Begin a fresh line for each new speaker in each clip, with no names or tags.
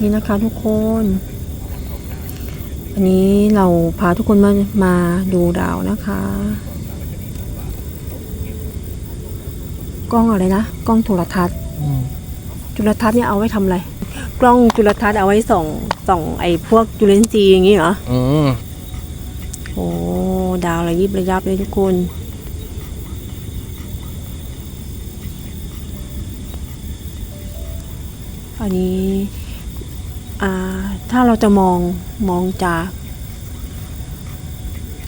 นี่นะคะทุกคนอันนี้เราพาทุกคนมามาดูดาวนะคะ กล้องอะไรนะ กล้องโทรทัศน์
อืม
จุลทรรศน์เนี่ยเอาไว้ทำอะไร กล้องจุลทรรศน์เอาไว้ส่องส่องไอ้พวกจุลินทรีย์อย่างงี้เหรอ
อืม
โอ้ดาวระยิบระยับเลยทุกคนอันนี้อ่า ถ้าเราจะมองมองจาก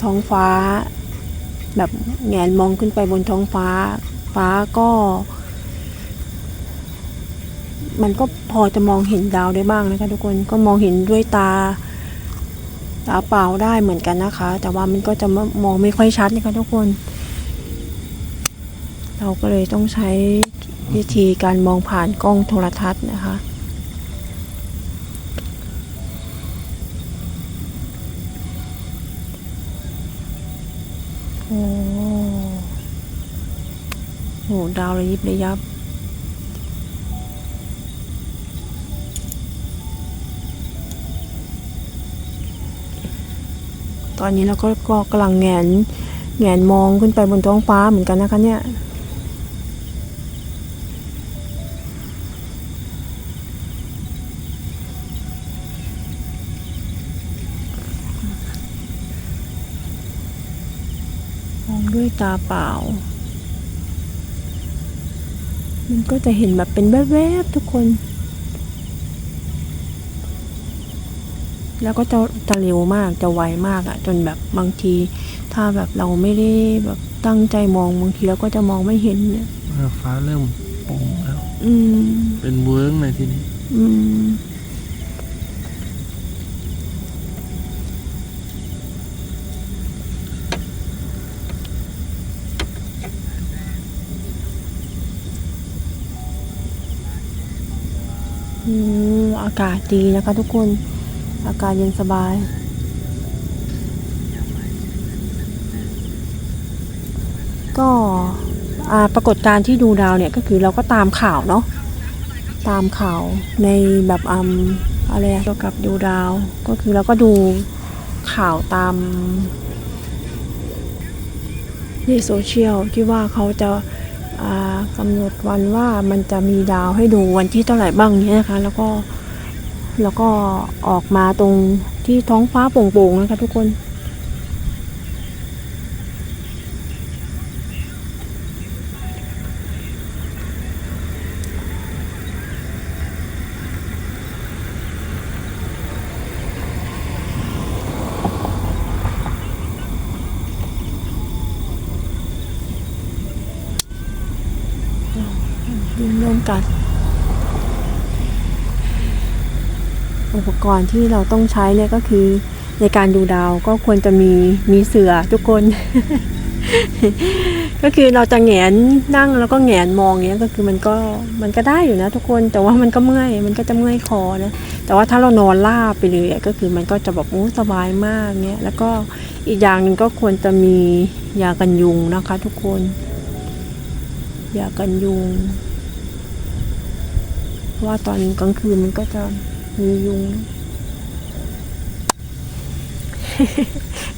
ท้องฟ้า แบบแงนมองขึ้นไปบนท้องฟ้า ฟ้าก็ มันก็พอจะมองเห็นดาวได้บ้างนะคะ ทุกคนก็มองเห็นด้วยตาตาเปล่าได้เหมือนกันนะคะ แต่ว่ามันก็จะมองไม่ค่อยชัดนะคะทุกคน เราก็เลยต้องใช้วิธีการมองผ่านกล้องโทรทัศน์นะคะ โอ้โหดาวระยิบระยับตอนนี้เราก็ก็กำลังแงนแงนมองขึ้นไปบนท้องฟ้าเหมือนกันนะคะเนี่ย ด้วยตาเปล่า มันก็จะเห็นแบบเป็นแวบๆทุกคน แล้วก็จะจะเร็วมากจะไวมากอะจนแบบบางที ถ้าแบบเราไม่ได้แบบตั้งใจมองบางทีเราก็จะมองไม่เห็นเนี่ย
เออฟ้าเริ่มโปร่งแล้ว
อืม
เป็นเวิร์กเลยทีนี้
อืม อืมอากาศดีนะคะทุกคน อากาศเย็นสบาย ก็ปรากฏการณ์ที่ดูดาวเนี่ยก็คือเราก็ตามข่าวเนาะตามข่าวในแบบอมอะไรเกี่ยวกับดูดาว ก็คือเราก็ดูข่าวตามในโซเชียลที่ว่าเขาจะ กำหนดวันว่ามันจะมีดาวให้ดูวันที่เท่าไหร่บ้างเนี้ยนะคะ แล้วก็แล้วก็ออกมาตรงที่ท้องฟ้าโปร่งๆนะคะทุกคน ยุ่งร่วมกัน อุปกรณ์ที่เราต้องใช้เนี่ยก็คือในการดูดาวก็ควรจะมีมีเสือทุกคน ก็คือเราจะแงนนั่งแล้วก็แงนมองเงี้ยก็คือมันก็มันก็ได้อยู่นะ ทุกคนแต่ว่ามันก็เมื่อยมันก็จะเมื่อยคอนะแต่ว่าถ้าเรานอนราบไปเลยก็คือมันก็จะแบบโอ้สบายมากเงี้ยแล้วก็อีกอย่างหนึ่งก็ควรจะมียากันยุงนะคะ ทุกคนยากันยุง เพราะว่าตอนกลางคืนมันก็จะมียุง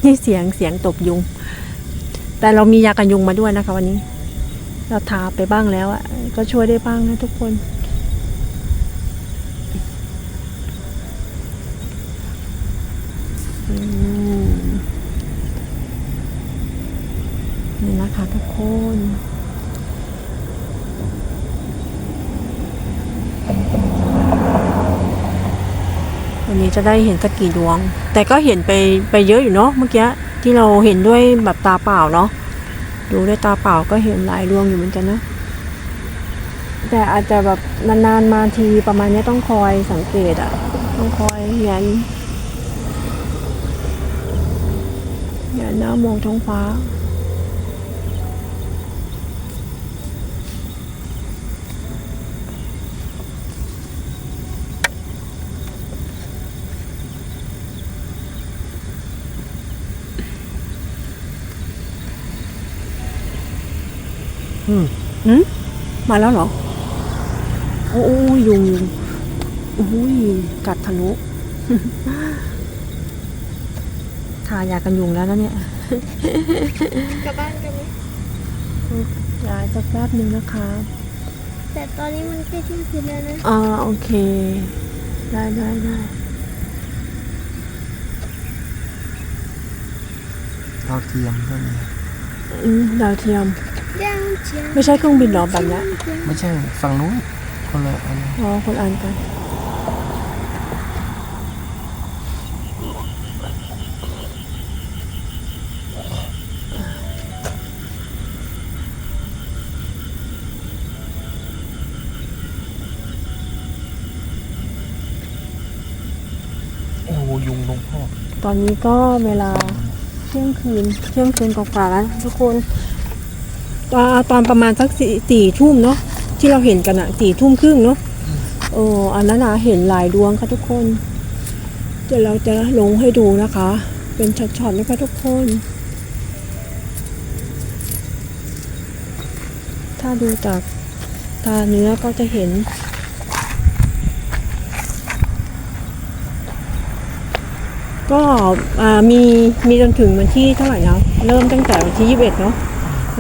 นี่เสียงเสียงตบยุง แต่เรามียากันยุงมาด้วยนะคะ วันนี้ เราทาไปบ้างแล้วอะก็ช่วยได้บ้างนะทุกคนนี่นะคะทุกคน วันนี้จะได้เห็นสักกี่ดวง แต่ก็เห็นไปไปเยอะอยู่เนาะเมื่อกี้ที่เราเห็นด้วยแบบตาเปล่าเนาะดูด้วยตาเปล่าก็เห็นหลายดวงอยู่เหมือนกันนะ แต่อาจจะแบบนานๆมาทีประมาณนี้ต้องคอยสังเกตอะต้องคอยแงนแงนหน้ามองท้องฟ้า
อืม
หืมมาแล้วเหรอ โอ้ยยุงยุงอุ้ยกัดทะลุทายากันยุงแล้วนะเนี่ย
กลับบ้านกันไหม
ยายจะแป๊บหนึ่งนะคะ
แต่ตอนนี้มันใกล้เที่ยงคืนแล้วนะ
อ่าโอเค ได้ได้ได้
ดาวเทียมก็มี
อืมดาวเทียม
ยังเชีย
ไม่ใช่เครื่องบินหรอแบบเนี้ย
ไม่ใช่ฝั่งนู้นคนละอัน
อ๋อคนอ่านกัน
โอ้โหยุงลงพ่อ
ตอนนี้ก็เวลาเที่ยงคืนเที่ยงคืนกว่าๆแล้วทุกคน ตอนตอนประมาณสักสี่ทุ่มเนาะที่เราเห็นกันอะสี่ทุ่มครึ่งเนาะเอออันนั้นนะเห็นหลายดวงค่ะทุกคน เดี๋ยวเราจะลงให้ดูนะคะ เป็นช็อตๆนะคะทุกคน ถ้าดูจากตาเนื้อก็จะเห็นก็มีมีจนถึงวันที่เท่าไหร่นะเริ่มตั้งแต่วันที่ 21 เนาะ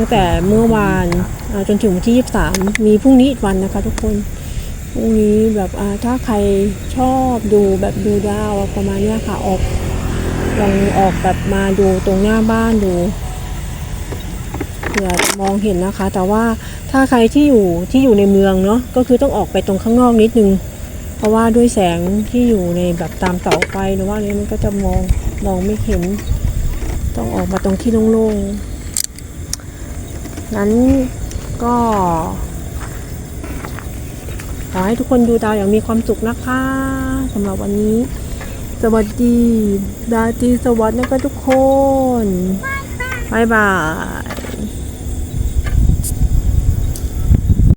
ตั้งแต่เมื่อวานจนถึงวันที่ 23 มีพรุ่งนี้อีกวันนะคะทุกคนพรุ่งนี้แบบถ้าใครชอบดูแบบดูดาวประมาณนี้ค่ะออกลองออกแบบมาดูตรงหน้าบ้านดูเผื่อมองเห็นนะคะ แต่ว่าถ้าใครที่อยู่ที่อยู่ในเมืองเนาะก็คือต้องออกไปตรงข้างนอกนิดนึง เพราะว่าด้วยแสงที่อยู่ในแบบตามเสาไฟหรือว่าอะไรมันก็จะมองมองไม่เห็น ต้องออกมาตรงที่โล่งๆ นั้นก็ขอให้ทุกคนดูดาวอย่างมีความสุขนะคะสำหรับวันนี้ สวัสดีดาตีสวัสดีนะคะทุกคนบายบาย